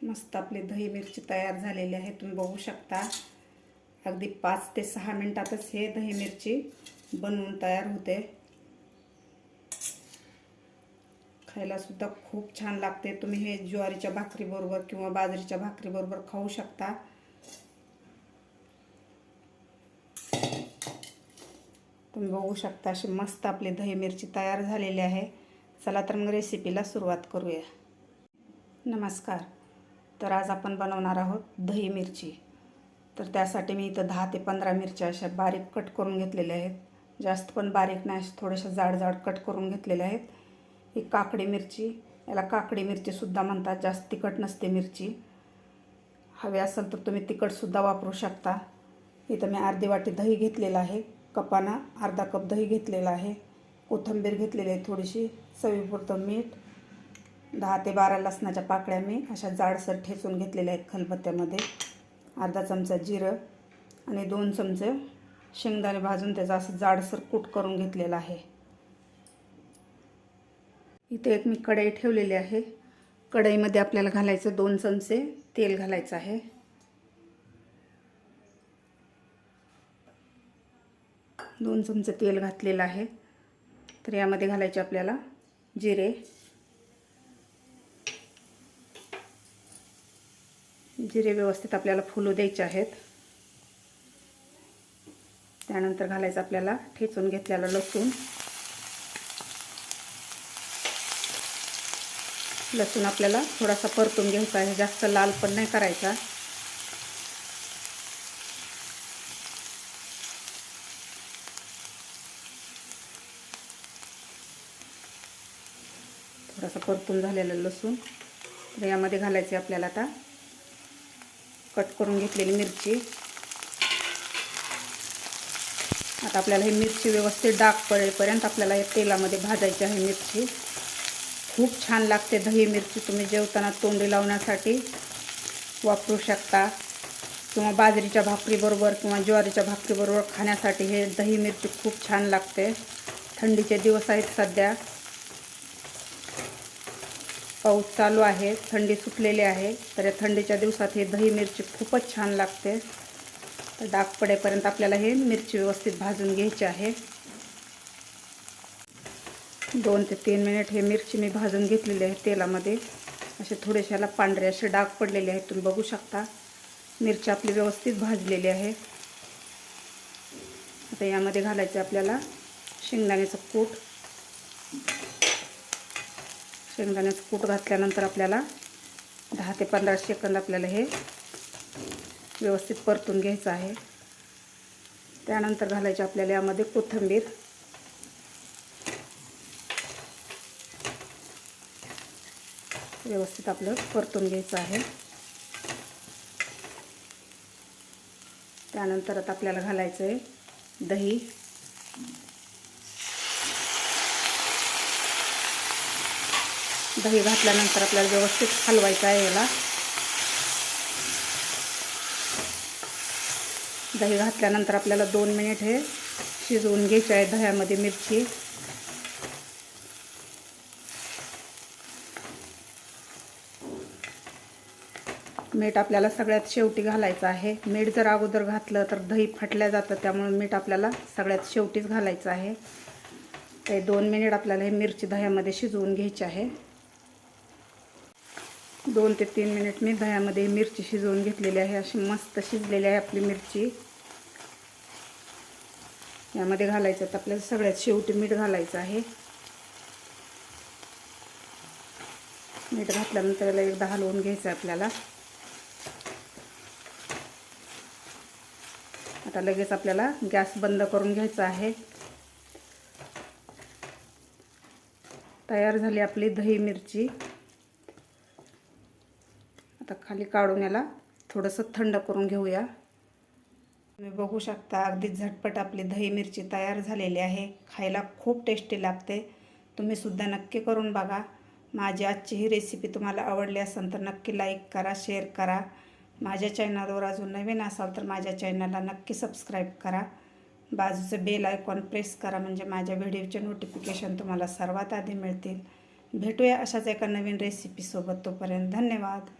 मस्त आपली दही मिरची तयार झालेली आहे. तुम्ही बघू शकता. अगदी पाच ते सहा मिनटातच हे दही मिरची बनवून तयार होते. खायला सुद्धा खूप छान लागते. तुम्ही हे ज्वारीच्या भाकरीबरोबर किंवा बाजरीच्या भाकरीबरोबर खाऊ शकता. तुम्ही बघू शकता अशी मस्त आपली दही मिरची तयार झालेली आहे. चला तर मग रेसिपीला सुरुवात करूया. नमस्कार. तर आज आपण बनवणार आहोत दही मिरची. तर त्यासाठी मी इथं दहा ते पंधरा मिरच्या अशा बारीक कट करून घेतलेल्या आहेत. जास्त पण बारीक नाही अशा थोड्याशा जाड जाड कट करून घेतलेल्या आहेत. ही काकडी मिरची याला काकडी मिरचीसुद्धा म्हणतात जास्त तिखट नसते मिरची. हवी असेल तर तुम्ही तिखटसुद्धा वापरू शकता. इथं मी अर्धी वाटी दही घेतलेलं आहे कपानं अर्धा कप दही घेतलेला आहे कोथिंबीर घेतलेली आहे थोडीशी चवीपुरतं मीठ दहा ते बारा लसणाच्या पाकळ्या मी अशा जाडसर ठेचून घेतलेल्या आहेत खलबत्त्यामध्ये. अर्धा चमचा जिरं आणि दोन चमचे शेंगदाणे भाजून त्याचा असं जाडसर कूट करून घेतलेला आहे. इथे एक मी कढई ठेवलेली आहे. कढईमध्ये आपल्याला घालायचं दोन चमचे तेल घालायचं आहे. दोन चमचे तेल घातलेलं आहे. तर यामध्ये घालायचे आपल्याला जिरे जिरे व्यवस्थित आपल्याला फुलू द्यायचे आहेत. त्यानंतर घालायचं आपल्याला ठेचून घेतलेलं लसूण. लसूण आपल्याला थोडासा परतून घ्यायचा आहे. जास्त लाल पण नाही करायचा. थोडासा परतून झालेला लसूण. तर यामध्ये घालायचे आपल्याला आता कट करून घेतलेली मिरची. आता आपल्याला ही मिरची व्यवस्थित डाग पडेपर्यंत आपल्याला या तेलामध्ये भाजायची आहे मिरची. खूप छान लागते दही मिरची तुम्ही जेवताना तोंडी लावण्यासाठी वापरू शकता. किंवा बाजरीच्या भाकरीबरोबर किंवा ज्वारीच्या भाकरीबरोबर खाण्यासाठी हे दही मिरची खूप छान लागते. थंडीचे दिवस आहेत सध्या. पाऊस चालू आहे थंडी सुटलेली आहे. तर या थंडीच्या दिवसात हे दही मिरची खूपच छान लागते. तर डाग पडेपर्यंत आपल्याला हे मिरची व्यवस्थित भाजून घ्यायची आहे. दोन ते तीन मिनिट हे मिरची मी भाजून घेतलेली आहे तेलामध्ये. असे थोडेशाला पांढरे असे डाग पडलेले आहेत तुम्ही बघू शकता. मिरची आपली व्यवस्थित भाजलेली आहे. आता यामध्ये घालायचे आपल्याला शेंगदाण्याचं कूट. शेंगदाण्याचं कूट घातल्यानंतर आपल्याला दहा ते पंधरा सेकंद आपल्याला हे व्यवस्थित परतून घ्यायचं आहे. त्यानंतर घालायचे आपल्याला यामध्ये कोथिंबीर. व्यवस्थित आपलं परतून घ्यायचं आहे. त्यानंतर आता आपल्याला घालायचं आहे दही. दही घातल्यानंतर आपल्याला व्यवस्थित हलवायचं आहे याला. दही घातल्यानंतर आपल्याला दोन मिनिट हे शिजवून घ्यायचे आहे दह्यामध्ये मिरची. मीठ आपल्याला सगळ्यात शेवटी घालायचं आहे. मीठ जर अगोदर घातलं तर दही फाटल्या जातं त्यामुळे मीठ आपल्याला सगळ्यात शेवटीच घालायचं आहे. ते दोन मिनिट आपल्याला हे मिरची दह्यामध्ये शिजवून घ्यायची आहे. दोन ते तीन मिनिट मी दह्यामध्ये मिरची शिजवून घेतलेली आहे. अशी मस्त शिजलेली आहे आपली मिरची. यामध्ये घालायचं तर आपल्याला सगळ्यात शेवटी मीठ घालायचं आहे. मीठ घातल्यानंतर याला एकदा हलवून घ्यायचं आहे आपल्याला. आता लगेच आपल्याला गॅस बंद करून घ्यायचा आहे. तयार झाली आपली दही मिरची. आता खाली काढून याला थोडंसं थंड करून घेऊया. तुम्ही बघू शकता अगदी झटपट आपली दही मिरची तयार झालेली आहे. खायला खूप टेस्टी लागते. तुम्हीसुद्धा नक्की करून बघा. माझी आजची ही रेसिपी तुम्हाला आवडली असेल तर नक्की लाईक करा शेअर करा. माझ्या चॅनलवर अजून नवीन असाल तर माझ्या चॅनलला नक्की सबस्क्राईब करा. बाजूचं बेल आयकॉन प्रेस करा म्हणजे माझ्या व्हिडिओचे नोटिफिकेशन तुम्हाला सर्वात आधी मिळतील. भेटूया अशाच एका नवीन रेसिपीसोबत तोपर्यंत धन्यवाद.